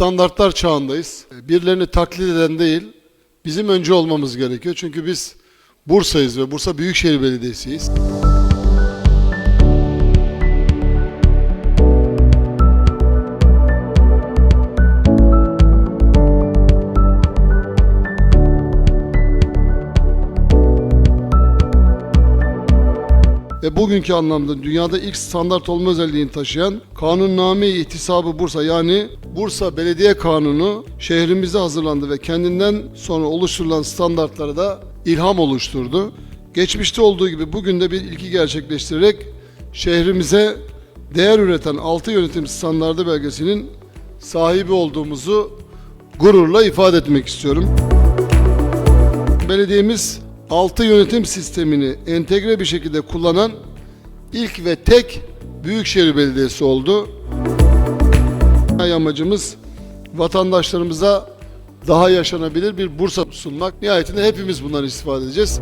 standartlar çağındayız. Birilerini taklit eden değil, bizim önce olmamız gerekiyor. Çünkü biz Bursa'yız ve Bursa Büyükşehir Belediyesi'yiz. Ve bugünkü anlamda dünyada ilk standart olma özelliğini taşıyan Kanunname-i İhtisabı Bursa yani Bursa Belediye Kanunu şehrimizde hazırlandı ve kendinden sonra oluşturulan standartlara da ilham oluşturdu. Geçmişte olduğu gibi bugün de bir ilki gerçekleştirerek şehrimize değer üreten 6 yönetim standardı belgesinin sahibi olduğumuzu gururla ifade etmek istiyorum. Belediyemiz 6 yönetim sistemini entegre bir şekilde kullanan ilk ve tek Büyükşehir Belediyesi oldu. Amacımız vatandaşlarımıza daha yaşanabilir bir Bursa sunmak. Nihayetinde hepimiz bundan istifade edeceğiz.